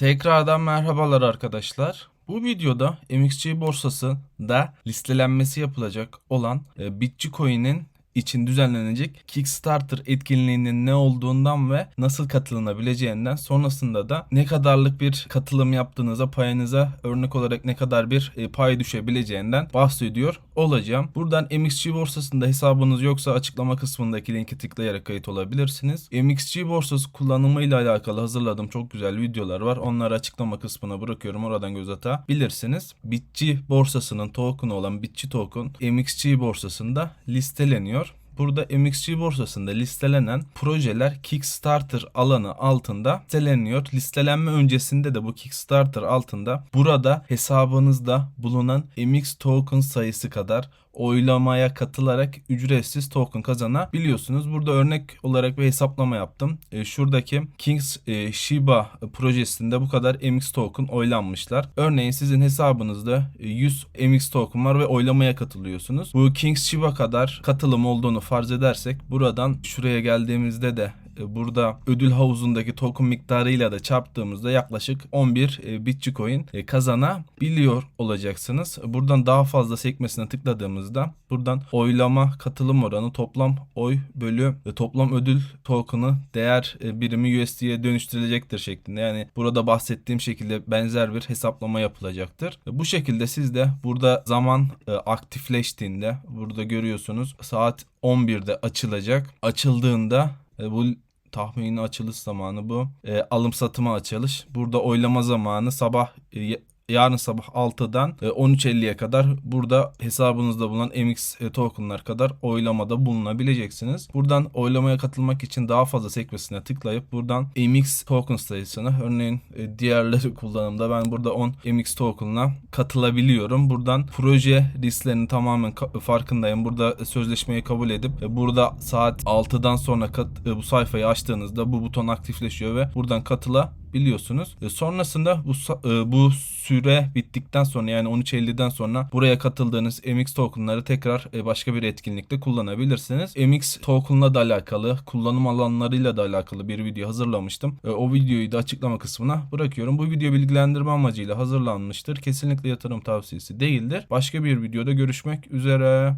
Tekrardan merhabalar arkadaşlar. Bu videoda MXC borsasında listelenmesi yapılacak olan e, Bitcoin'in için düzenlenecek Kickstarter etkinliğinin ne olduğundan ve nasıl katılınabileceğinden sonrasında da ne kadarlık bir katılım yaptığınıza payınıza örnek olarak ne kadar bir e, pay düşebileceğinden bahsediyor olacağım. Buradan MXC borsasında hesabınız yoksa açıklama kısmındaki linki tıklayarak kayıt olabilirsiniz. MXC borsası kullanımıyla alakalı hazırladığım çok güzel videolar var. Onları açıklama kısmına bırakıyorum. Oradan göz atabilirsiniz. Bitçi borsasının token'ı olan Bitçi token MXC borsasında listeleniyor. Burada MXC borsasında listelenen projeler Kickstarter alanı altında listeleniyor. Listelenme öncesinde de bu Kickstarter altında burada hesabınızda bulunan MX token sayısı kadar oylamaya katılarak ücretsiz token kazanabiliyorsunuz. Burada örnek olarak bir hesaplama yaptım. E, şuradaki Kings e, Shiba projesinde bu kadar MX token oylanmışlar. Örneğin sizin hesabınızda e, 100 MX token var ve oylamaya katılıyorsunuz. Bu Kings Shiba kadar katılım olduğunu farz edersek buradan şuraya geldiğimizde de e, burada ödül havuzundaki token miktarıyla da çarptığımızda yaklaşık 11 e, Bitcoin e, kazanabiliyor olacaksınız. Buradan daha fazla sekmesine tıkladığımızda buradan oylama katılım oranı toplam oy bölü e, toplam ödül token'ı değer e, birimi USD'ye dönüştürülecektir şeklinde. Yani burada bahsettiğim şekilde benzer bir hesaplama yapılacaktır. E, Bu şekilde siz de burada zaman e, aktifleştiğinde burada görüyorsunuz saat 11'de açılacak. Açıldığında e, bu tahmini açılış zamanı bu. E, alım satıma açılış. Burada oylama zamanı sabah e, yarın sabah 6'dan e, 13.50'ye kadar burada hesabınızda bulunan MX e, tokenlar kadar oylamada bulunabileceksiniz. Buradan oylamaya katılmak için daha fazla sekmesine tıklayıp buradan MX token sayısını örneğin e, diğerleri kullanımda ben burada 10 MX token'la katılabiliyorum. Buradan proje risklerinin tamamen farkındayım. Burada sözleşmeyi kabul edip e, burada saat 6'dan sonra kat- e, bu sayfayı açtığınızda bu buton aktifleşiyor ve buradan katıla biliyorsunuz. E, sonrasında bu e, bu süre bittikten sonra yani 13.50'den sonra buraya katıldığınız MX tokenları tekrar e, başka bir etkinlikte kullanabilirsiniz. MX token'la da alakalı, kullanım alanlarıyla da alakalı bir video hazırlamıştım. E, o videoyu da açıklama kısmına bırakıyorum. Bu video bilgilendirme amacıyla hazırlanmıştır. Kesinlikle yatırım tavsiyesi değildir. Başka bir videoda görüşmek üzere.